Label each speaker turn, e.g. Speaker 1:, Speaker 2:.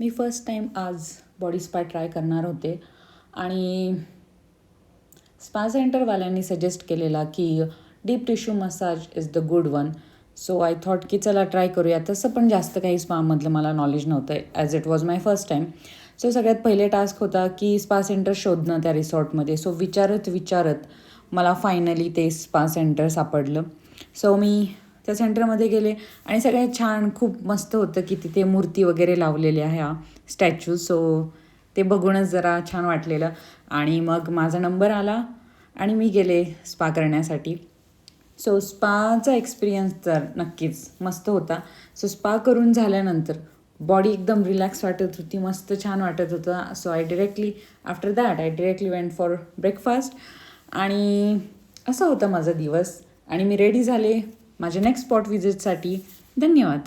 Speaker 1: मी first time आज body spa try करणार होते. आणि स्पा सेंटरवाल्यांनी सजेस्ट केलेला की deep tissue massage is the good one so I thought की चला ट्राय करूया. तसं पण जास्त काही स्पामधलं मला नॉलेज नव्हतं as it was my first time so सगळ्यात पहिले टास्क होता की स्पा सेंटर शोधणं त्या रिसॉर्टमध्ये सो विचारत विचारत मला फायनली ते स्पा सेंटर सापडलं. सो मी त्या सेंटरमध्ये गेले. आणि सगळ्यात छान खूप मस्त होतं की तिथे मूर्ती वगैरे लावलेल्या ह्या स्टॅच्यू. सो ते बघूनच जरा छान वाटलेलं. आणि मग माझा नंबर आला आणि मी गेले स्पा करण्यासाठी. सो स्पाचा एक्सपिरियन्स तर नक्कीच मस्त होता. सो स्पा करून झाल्यानंतर बॉडी एकदम रिलॅक्स वाटत होती मस्त छान वाटत होतं. So I directly after that I directly went for breakfast आणि असा होता माझा दिवस. आणि मी रेडी झाले. माझ्या नेक्स्ट स्पॉट विजिटसाठी धन्यवाद.